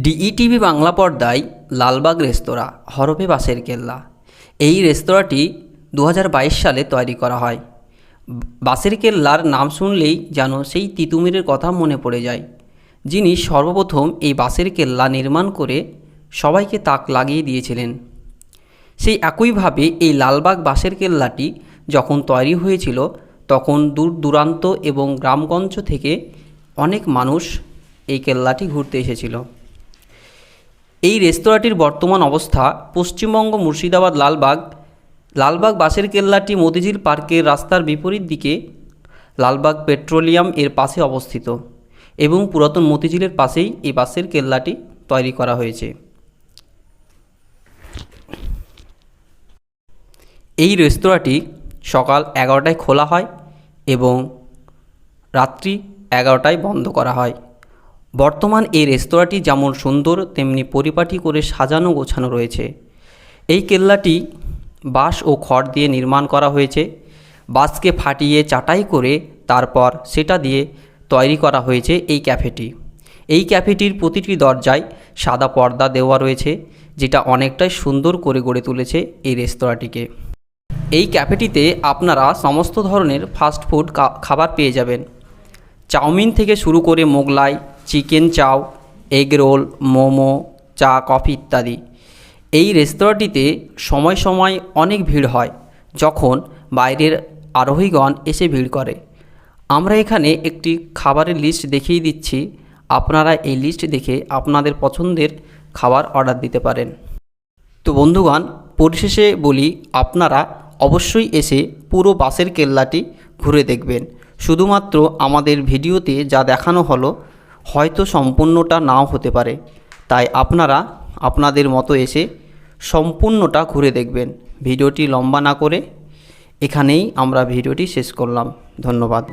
ডিইটিভি বাংলা পর্দায় লালবাগ রেস্তোরাঁ হরফে বাসের কেল্লা। এই রেস্তোরাঁটি দু হাজার বাইশ সালে তৈরি করা হয়। বাসের কেল্লার নাম শুনলেই যেন সেই তিতুমিরের কথা মনে পড়ে যায়। যিনি সর্বপ্রথম এই বাসের কেল্লা নির্মাণ করে সবাইকে তাক লাগিয়ে দিয়েছিলেন। সেই একইভাবে এই লালবাগ বাসের কেল্লাটি যখন তৈরি হয়েছিল, তখন দূর দূরান্ত এবং গ্রামগঞ্জ থেকে অনেক মানুষ এই কেল্লাটি ঘুরতে এসেছিল। এই রেস্তোরাঁটির বর্তমান অবস্থা পশ্চিমবঙ্গ মুর্শিদাবাদ লালবাগ লালবাগ বাসের কেল্লাটি মতিঝিল পার্কের রাস্তার বিপরীত দিকে লালবাগ পেট্রোলিয়াম এর পাশে অবস্থিত এবং পুরাতন মতিঝিলের পাশেই এই বাসের কেল্লাটি তৈরি করা হয়েছে। এই রেস্তোরাঁটি সকাল এগারোটায় খোলা হয় এবং রাত্রি এগারোটায় বন্ধ করা হয়। বর্তমান এই রেস্তোরাঁটি যেমন সুন্দর, তেমনি পরিপাটি করে সাজানো গোছানো রয়েছে। এই কেল্লাটি বাঁশ ও খড় দিয়ে নির্মাণ করা হয়েছে। বাঁশকে ফাটিয়ে চাটাই করে তারপর সেটা দিয়ে তৈরি করা হয়েছে এই ক্যাফেটি। এই ক্যাফেটির প্রতিটি দরজায় সাদা পর্দা দেওয়া রয়েছে, যেটা অনেকটাই সুন্দর করে গড়ে তুলেছে এই রেস্তোরাঁটিকে। এই ক্যাফেটিতে আপনারা সমস্ত ধরনের ফাস্টফুড খাবার পেয়ে যাবেন। চাউমিন থেকে শুরু করে Mughlai chicken chow, egg roll, momo, চা, কফি ইত্যাদি। এই রেস্তোরাঁটিতে সময় সময় অনেক ভিড় হয়, যখন বাইরের আরোহীগণ এসে ভিড় করে। আমরা এখানে একটি খাবারের লিস্ট দেখিয়ে দিচ্ছি। আপনারা এই লিস্ট দেখে আপনাদের পছন্দের খাবার অর্ডার দিতে পারেন। তো বন্ধুগণ, পরিশেষে বলি, আপনারা অবশ্যই এসে পুরো বাসের কেল্লাটি ঘুরে দেখবেন। শুধুমাত্র আমাদের ভিডিওতে যা দেখানো হলো হয়তো সম্পূর্ণটা নাও হতে পারে। তাই আপনারা আপনাদের মতো এসে সম্পূর্ণটা ঘুরে দেখবেন। ভিডিওটি লম্বা না করে এখানেই আমরা ভিডিওটি শেষ করলাম। ধন্যবাদ।